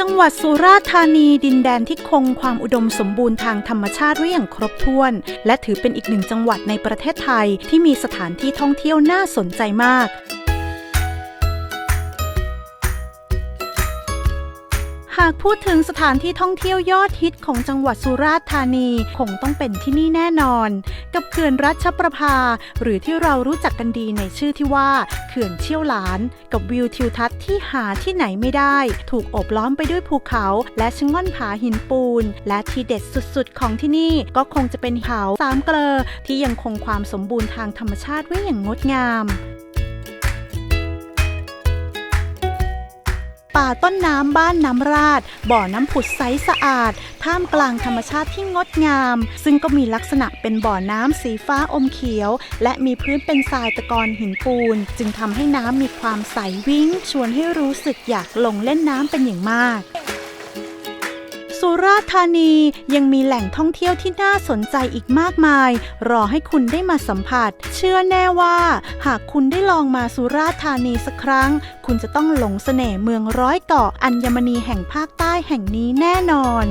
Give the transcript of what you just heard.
จังหวัดสุราษฎร์ธานีดินแดนที่คงความอุดมสมบูรณ์ทางธรรมชาติไว้อย่างครบถ้วน และถือเป็นอีกหนึ่งจังหวัดในประเทศไทยที่มีสถานที่ท่องเที่ยวน่าสนใจมาก หากพูดถึงสถานที่ท่องเที่ยวยอดฮิตของจังหวัดสุราษฎร์ธานีคงต้องเป็นที่นี่แน่นอน กับเขื่อนรัชประภา หรือที่เรารู้จักกันดีในชื่อที่ว่า เขื่อนเชี่ยวหลาน กับวิวทิวทัศน์ที่หาที่ไหนไม่ได้ ถูกโอบล้อมไปด้วยภูเขา และชะง่อนผาหินปูน และที่เด็ดสุดๆ ของที่นี่ก็คงจะเป็นเขาสามเกลอที่ยังคงความสมบูรณ์ทางธรรมชาติไว้อย่างงดงาม ป่าต้นน้ำบ้านน้ำราด บ่อน้ำผุดใสสะอาด ท่ามกลางธรรมชาติที่งดงาม ซึ่งก็มีลักษณะเป็นบ่อน้ำสีฟ้าอมเขียว และมีพื้นเป็นทรายตะกอนหินปูน จึงทำให้น้ำมีความใสวิ้ง ชวนให้รู้สึกอยากลงเล่นน้ำเป็นอย่างมาก สุราษฎร์ธานียังมีแหล่งท่องเที่ยวที่น่าสนใจอีกมากมาย รอให้คุณได้มาสัมผัส เชื่อแน่ว่า หากคุณได้ลองมาสุราษฎร์ธานีสักครั้ง คุณจะต้องหลงเสน่ห์เมืองร้อยเกาะอัญมณีแห่งภาคใต้แห่งนี้แน่นอน